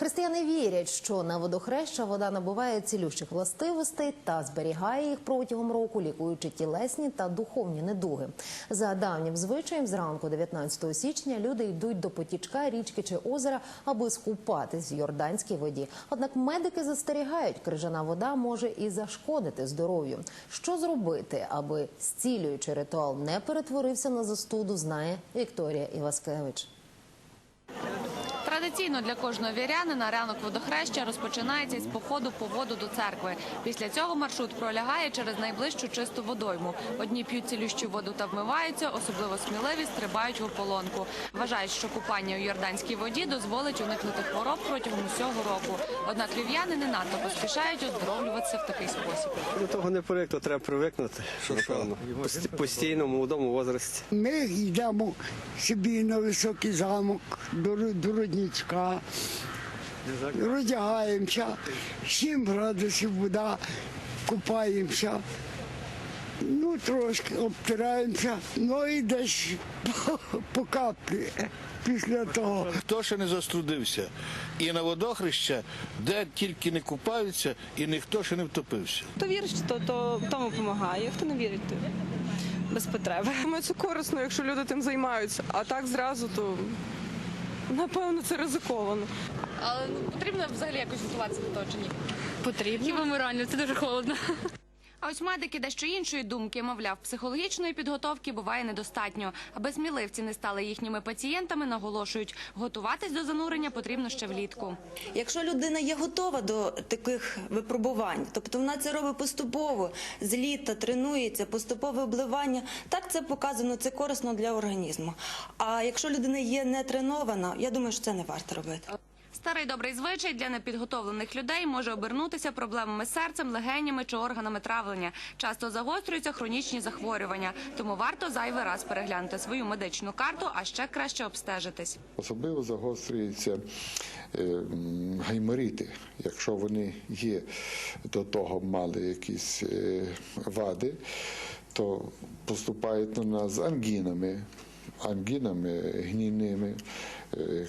Християни вірять, що на водохреща вода набуває цілющих властивостей та зберігає їх протягом року, лікуючи тілесні та духовні недуги. За давнім звичаєм, зранку 19 січня люди йдуть до потічка, річки чи озера, аби скупатись в йорданській воді. Однак медики застерігають, крижана вода може і зашкодити здоров'ю. Що зробити, аби зцілюючий ритуал не перетворився на застуду, знає Вікторія Іваскевич. Традиційно для кожного вірянина ранок водохреща розпочинається із походу по воду до церкви. Після цього маршрут пролягає через найближчу чисту водойму. Одні п'ють цілющу воду та вмиваються, особливо сміливі стрибають в ополонку. Вважають, що купання у йорданській воді дозволить уникнути хвороб протягом усього року. Однак львів'яни не надто поспішають оздоровлюватися в такий спосіб. До того не привик, треба привикнути, напевно. Пост- Постійно в молодому возрасті. Ми йдемо собі на високий замок до, Ру- до роздягаємося, 7 градусів вода, купаємося. Ну, трошки обтираємося, ну і десь по, каплі після того. Хто ще не заструдився і на водохреща, де тільки не купаються, і ніхто ще не втопився. Хто вірить, то, то тому допомагає. Хто не вірить, то без потреби. Думаю, це корисно, якщо люди тим займаються. А так зразу, то напевно це ризиковано. Але ну, потрібно взагалі якось готуватися до того чи ні? Потрібно. Хіба ми реально, це дуже холодно. А ось медики дещо іншої думки, мовляв, психологічної підготовки буває недостатньо. Аби сміливці не стали їхніми пацієнтами, наголошують, готуватись до занурення потрібно ще влітку. Якщо людина є готова до таких випробувань, тобто вона це робить поступово, з літа тренується, поступове обливання, так це показано, це корисно для організму. А якщо людина є не тренована, я думаю, що це не варто робити. Старий добрий звичай для непідготовлених людей може обернутися проблемами серцем, легенями чи органами травлення. Часто загострюються хронічні захворювання, тому варто зайвий раз переглянути свою медичну карту, а ще краще обстежитись. Особливо загострюються е, м, гайморити, якщо вони є до того мали якісь е, вади, то поступають на нас з ангінами, ангінами гнійними, е,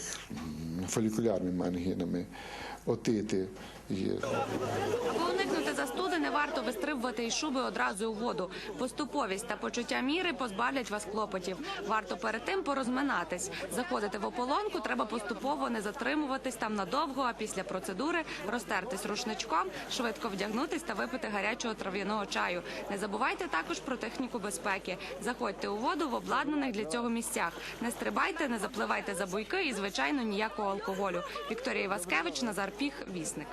фолікулярними ангінами, отити є. Уникнути застуди, не варто вистрибувати із шуби одразу у воду. Поступовість та почуття міри позбавлять вас клопотів. Варто перед тим порозминатись. Заходити в ополонку треба поступово не затримуватись там надовго, а після процедури розтертись рушничком, швидко вдягнутись та випити гарячого трав'яного чаю. Не забувайте також про техніку безпеки. Заходьте у воду в обладнаних для цього місцях. Не стрибайте, не запливайте за буйки і, звичайно, ніякого алкоголю. Вікторія Іваскевич, Назар Піх, Вісник.